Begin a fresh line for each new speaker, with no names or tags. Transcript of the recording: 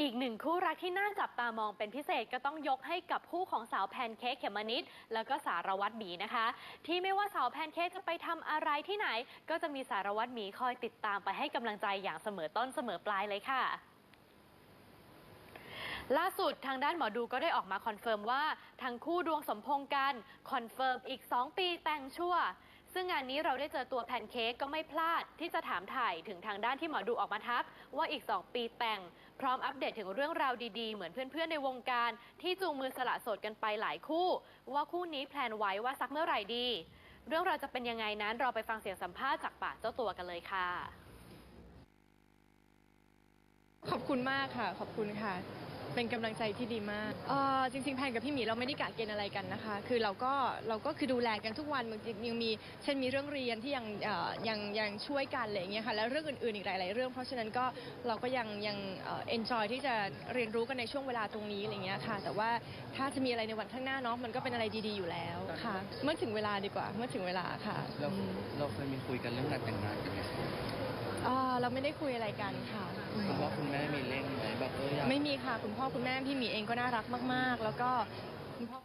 อีกหนึ่งคู่รักที่น่าจับตามองเป็นพิเศษก็ต้องยกให้กับคู่ของสาวแพนเค้กเขมมะนิดแล้วก็สารวัตรหมีนะคะ ที่ไม่ว่าสาวแพนเค้กจะไปทำอะไรที่ไหน ก็จะมีสารวัตรหมีคอยติดตามไปให้กำลังใจอย่างเสมอต้นเสมอปลายเลยค่ะล่าสุดทางด้านหมอดูก็ได้ออกมาคอนเฟิร์มว่า ทั้งคู่ดวงสมพงกัน คอนเฟิร์มอีก 2 ปีแต่งชั่ว ซึ่งงานนี้เราได้เจอตัวแพนเค้กก็ไม่พลาดที่จะถามถ่ายถึงทางด้านที่หมอดูออกมาทัก ว่าอีก 2 ปีแต่ง พร้อมอัปเดตถึงเรื่องราวดีๆ เหมือนเพื่อนๆในวงการ ที่จูงมือสละโสดกันไปหลายคู่ ว่าคู่นี้แพลนไว้ว่าสักเมื่อไหร่ดี เรื่องราวจะเป็นยังไงนั้นเราไปฟังเสียงสัมภาษณ์จากปากเจ้าตัวกันเลยค่ะ
ขอบคุณมากค่ะ ขอบคุณค่ะ เป็นกำลังใจที่ดีมากเอ่อจริงๆแพนกับพี่หมีเราไม่ได้กะเกณฑ์อะไรกันนะคะ คือเราก็เราก็คือดูแลกันทุกวันบางทียังมีเช่นมีเรื่องเรียนที่ยังเอ่อยังยังช่วยกันอะไรอย่างเงี้ยค่ะแล้วเรื่องอื่นๆอีกหลาย ๆ เรื่อง เพราะฉะนั้นก็เราก็ยังยังเอ่อ enjoy ที่จะเรียนรู้กันในช่วงเวลาตรงนี้อะไรอย่างเงี้ยค่ะ แต่ว่าถ้าจะมีอะไรในวันข้างหน้าเนาะมันก็เป็นอะไรดีๆอยู่แล้วค่ะ เมื่อถึงเวลาดีกว่า เมื่อถึงเวลาค่ะ
เรา
อืม
เราเคยมีคุยกันเรื่องงานแต่งงานกันไหม
เอ่อเราไม่ได้คุยอะไรกันค่ะ
คุณพ่อคุณแม่มีเร่งไหมแบบเอออยาก
ไม่ มีค่ะ คุณพ่อคุณแม่พี่หมีเองก็น่ารักมาก ๆ แล้วก็คุณพ่อ